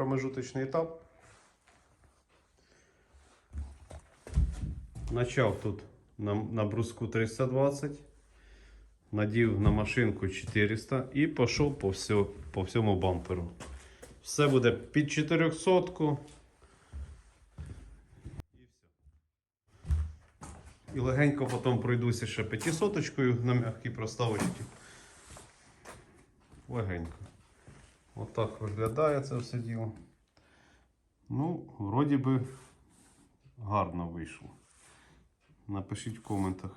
промежуточний етап. Начав тут на, на бруску 320, надів на машинку 400 і пішов по, всьо, по всьому бамперу. Все буде під 400. І все. І легенько потім пройдуся ще 500 на м'якій проставочці. Легенько. Отак виглядає це все діло. Ну, вроді би гарно вийшло. Напишіть в коментах.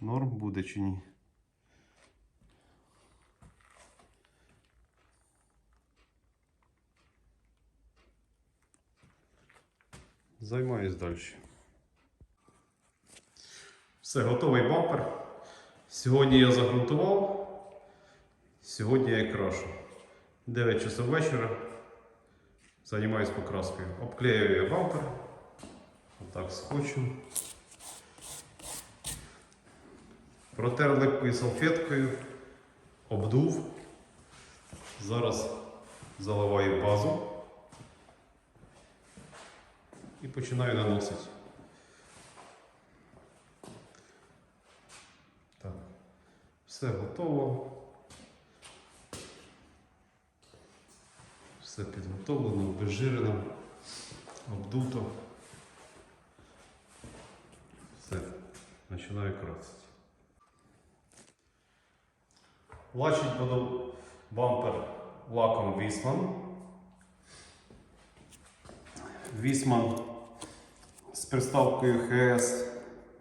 Норм буде чи ні. Займаюсь далі. Все, готовий бампер. Сьогодні я загрунтував. Сьогодні я крашу. 9 часов вечора. Займаюсь покраскою. Обклеюю бампер. Отак скотчем. Протер липкою салфеткою. Обдув. Зараз заливаю базу. І починаю наносити. Так. Все готово. Все підготовлено, обезжирено, обдуто. Все, починаю красити. Лачить буду бампер лаком Вісман. Вісман з приставкою HS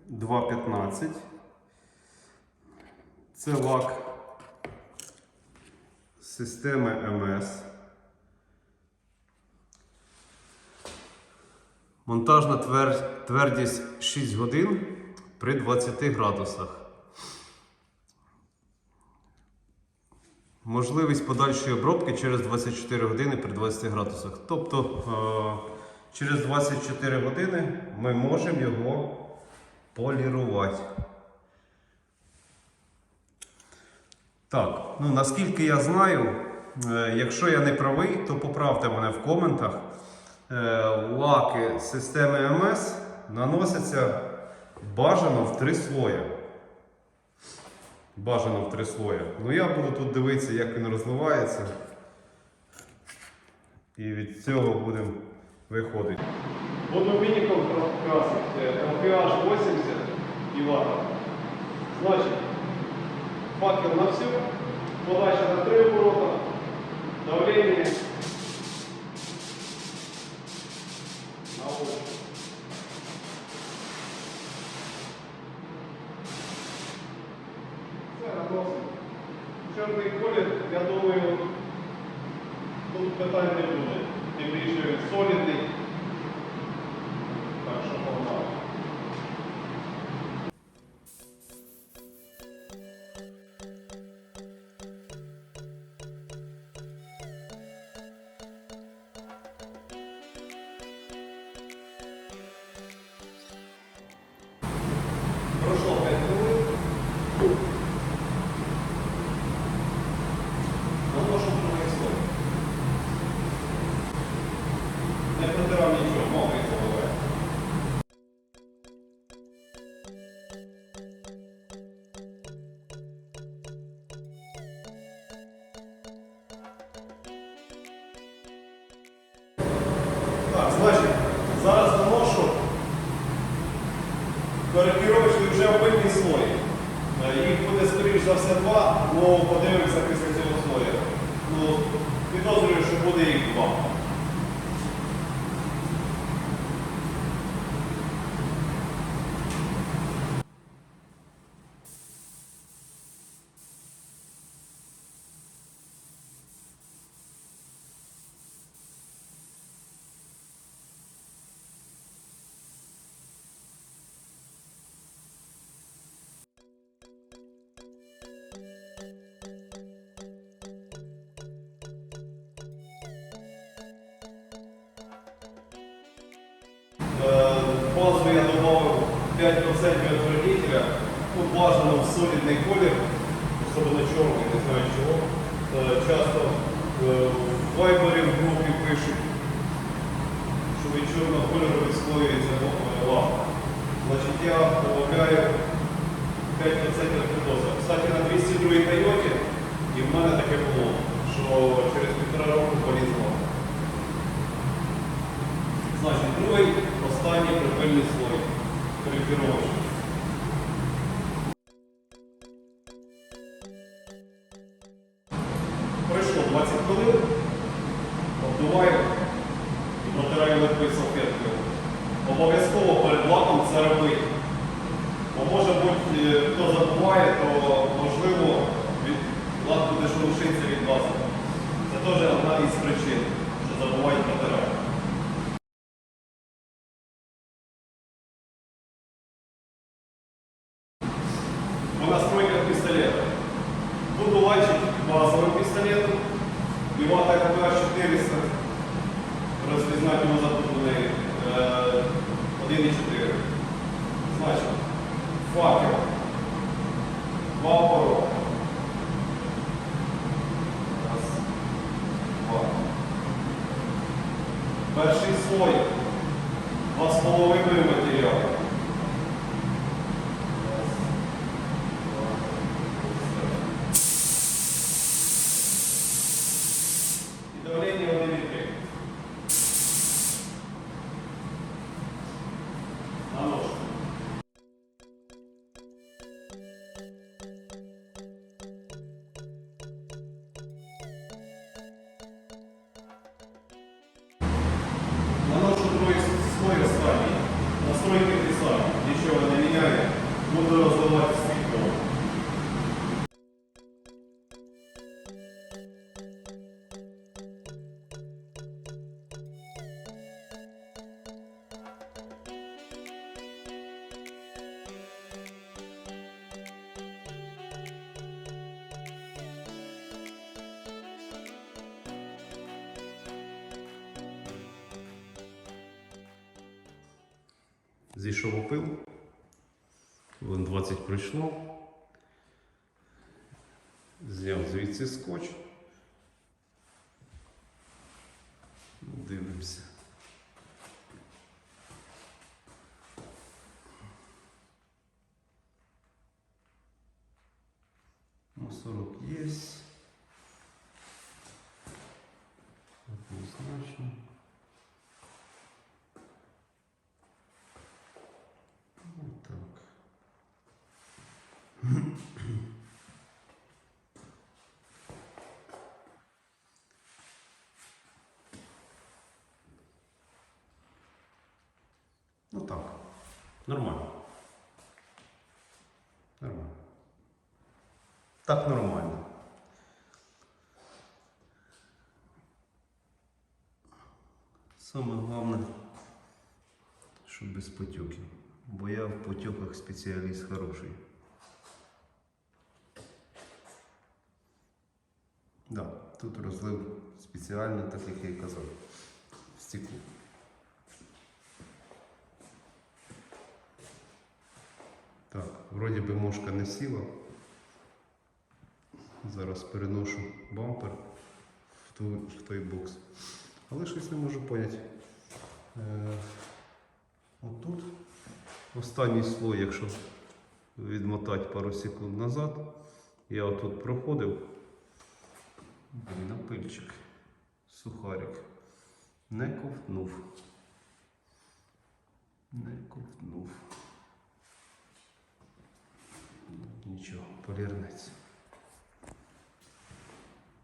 215. Це лак системи МС. Монтажна твер- твердість 6 годин при 20 градусах. Можливість подальшої обробки через 24 години при 20 градусах. Тобто е, через 24 години ми можемо його полірувати. Так, ну наскільки я знаю, е, якщо я не правий, то поправте мене в коментах. Е, лаки системи МС наносяться бажано в три слої. Бажано в три слої. Ну я буду тут дивитися, як він розливається. І від цього будемо виходити. Водовинником красить LPH 80 і вата. Значить, факел на все, подача на три оборота, давление на ось. Все, наносимо. Чорний колір, я думаю, тут питань не буде. Тим більше солідний. Їх буде, скоріш за все, два, але подивимося після цього слоя. Ну, підозрюю, що буде їх два. Отвердителя. Ну, бажано в солідний колір, особливо чорний, не знаю чого. Е, Часто е, в вайбері, в пишуть, що від чорного кольору відслоюється е, лавка. Значить, я додаю 5% фітоза. Кстати, на 202 Тойоті і в мене таке було, що через півтора року поліз лавка. Значить, другий останній припильний слой. Корректировочний. Пройшло 20 хвилин, обдуваю і протираю липкою салфеткою. Обов'язково перед лаком це робити. Бо може бути, е, хто забуває, то можливо лак буде шелушитися від вас. Це теж одна із причин, що забувають протирати. По настройках пистолета. Буду лачить базовым пистолетом. Левата КП-400. Розпізнати його запутаний 1,4. Значить, факел. Два опору. Раз, два. Перший слой. Два з половиною матеріалу. Настройки ті ничего Нічого не меняет, Буду розливати стекло. Зійшов опил. Вон 20 пройшло. Зняв звідси скотч. Ну так. Нормально. Нормально. Так нормально. Саме головне, щоб без потеків. Бо я в потеках спеціаліст хороший. Да, тут розлив спеціально, так як я і казав, в стекло. Так, вроді би мошка не сіла. Зараз переношу бампер в, ту, в той бокс. Але щось не можу поняти. Е, отут останній слой, якщо відмотати пару секунд назад, я отут проходив. Блін, а пильчик. Сухарик. Не ковтнув. Не ковтнув. Нічого, полірнець.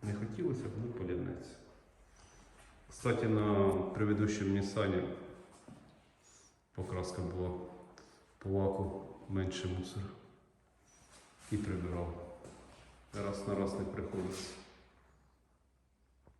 Не хотілося б, ну полірнець. Кстати, на предыдущем Nissan покраска була по лаку менше мусора. І прибирав. Раз на раз не приходиться.